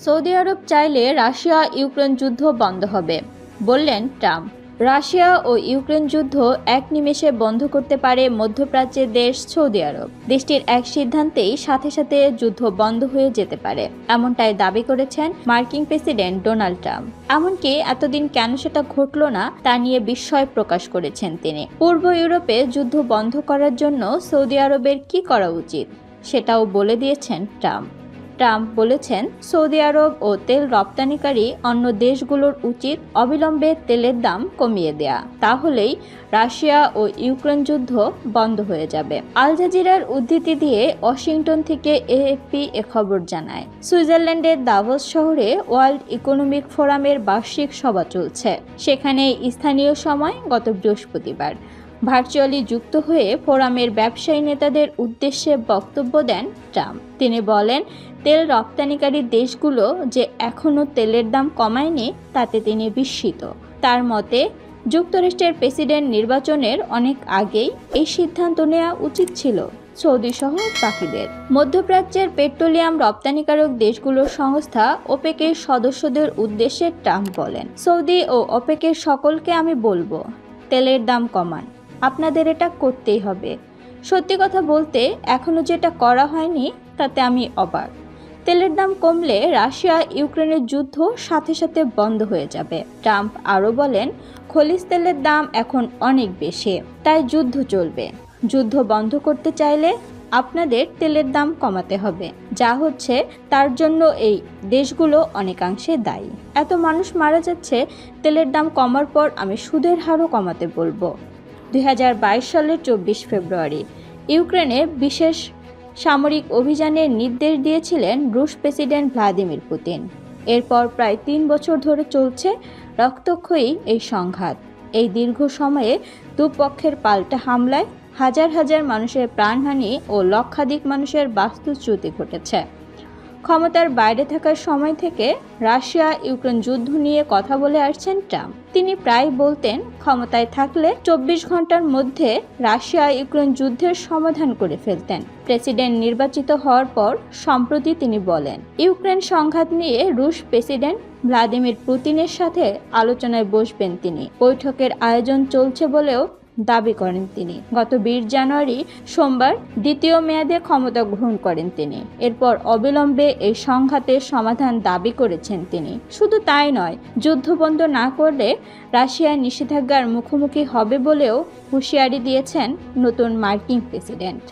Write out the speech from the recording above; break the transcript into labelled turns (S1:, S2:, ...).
S1: Saudi আরব চাইলে Russia Ukraine যুদ্ধ বন্ধ হবে, বললেন ট্রাম্প। রাশিয়া ও ইউক্রেন যুদ্ধ এক নিমেষে বন্ধ করতে পারে মধ্যপ্রাচ্যের দেশ সৌদি আরব। দেশটির এক সিদ্ধান্তেই সাথে সাথে যুদ্ধ বন্ধ হয়ে যেতে পারে, এমনটাই দাবি করেছেন মার্কিন প্রেসিডেন্ট ডোনাল্ড ট্রাম্প। এমনকি এতদিন কেন সেটা ঘটল না, তা নিয়ে বিস্ময় প্রকাশ করেছেন তিনি। পূর্ব ইউরোপে যুদ্ধ বন্ধ করার জন্য সৌদি আরবের কি করা উচিত, সেটাও বলে দিয়েছেন ট্রাম্প। ট্রাম্প বলেছেন, সৌদি আরব ও তেল রপ্তানিকারী অন্য দেশগুলোর উচিত অবিলম্বে তেলের দাম কমিয়ে দেয়া। তাহলেই রাশিয়া ও ইউক্রেন যুদ্ধ বন্ধ হয়ে যাবে। আল জাজিরার উদ্ধৃতি দিয়ে ওয়াশিংটন থেকে এএফপি এ খবর জানায়। সুইজারল্যান্ডের দাভোস শহরে ওয়ার্ল্ড ইকোনমিক ফোরামের বার্ষিক সভা চলছে। সেখানে স্থানীয় সময় গত বৃহস্পতিবার। ভার্চুয়ালি যুক্ত হয়ে ফোরামের ব্যবসায়ী নেতাদের উদ্দেশ্যে বক্তব্য দেন ট্রাম্প। তিনি বলেন, তেল রপ্তানিকারী দেশগুলো যে এখনও তেলের দাম কমায়নি, তাতে তিনি বিস্মিত। তার মতে, যুক্তরাষ্ট্রের প্রেসিডেন্ট নির্বাচনের অনেক আগেই এই সিদ্ধান্ত নেওয়া উচিত ছিল সৌদি সহ বাকিদের। মধ্যপ্রাচ্যের পেট্রোলিয়াম রপ্তানিকারক দেশগুলোর সংস্থা ওপেকের সদস্যদের উদ্দেশ্যে ট্রাম্প বলেন, সৌদি ও ওপেকের সকলকে আমি বলব, তেলের দাম কমান। আপনাদের এটা করতেই হবে। সত্যি কথা বলতে এখনও যেটা করা হয়নি, তাতে আমি অবাক। তেলের দাম কমলে রাশিয়া ইউক্রেনের যুদ্ধ সাথে সাথে বন্ধ হয়ে যাবে। ট্রাম্প আরও বলেন খলিজ তেলের দাম এখন অনেক বেশি, তাই যুদ্ধ চলবে। যুদ্ধ বন্ধ করতে চাইলে আপনাদের তেলের দাম কমাতে হবে। যা হচ্ছে, তার জন্য এই দেশগুলো অনেকাংশে দায়ী। এত মানুষ মারা যাচ্ছে, তেলের দাম কমার পর আমি সুদের হারও কমাতে বলব। দুই হাজার বাইশ সালের চব্বিশ ফেব্রুয়ারি। ইউক্রেনে বিশেষ সামরিক অভিযানের নির্দেশ দিয়েছিলেন রুশ প্রেসিডেন্ট ভ্লাদিমির পুতিন। এরপর প্রায় তিন বছর ধরে চলছে রক্তক্ষয়ী এই সংঘাত। এই দীর্ঘ সময়ে দুপক্ষের পাল্টা হামলায় হাজার হাজার মানুষের প্রাণহানি ও লক্ষাধিক মানুষের বাস্তুচ্যুতি ঘটেছে। ক্ষমতার বাইরে থাকার সময় থেকে রাশিয়া ইউক্রেন যুদ্ধ নিয়ে কথা বলে আসছেন ট্রাম্প। তিনি প্রায় বলতেন, ক্ষমতায় থাকলে চব্বিশ ঘণ্টার মধ্যে রাশিয়া ইউক্রেন যুদ্ধের সমাধান করে ফেলতেন। প্রেসিডেন্ট নির্বাচিত হওয়ার পর সম্প্রতি তিনি বলেন, ইউক্রেন সংঘাত নিয়ে রুশ প্রেসিডেন্ট ভ্লাদিমির পুতিনের সাথে আলোচনায় বসবেন তিনি। বৈঠকের আয়োজন চলছে বলেও দাবি করেন তিনি। গত বিশ জানুয়ারি সোমবার দ্বিতীয় মেয়াদে ক্ষমতা গ্রহণ করেন তিনি। এরপর অবিলম্বে এই সংঘাতের সমাধান দাবি করেছেন তিনি। শুধু তাই নয়, যুদ্ধ বন্ধ না করলে রাশিয়ার নিষেধাজ্ঞার মুখোমুখি হবে বলেও হুঁশিয়ারি দিয়েছেন নতুন মার্কিন প্রেসিডেন্ট।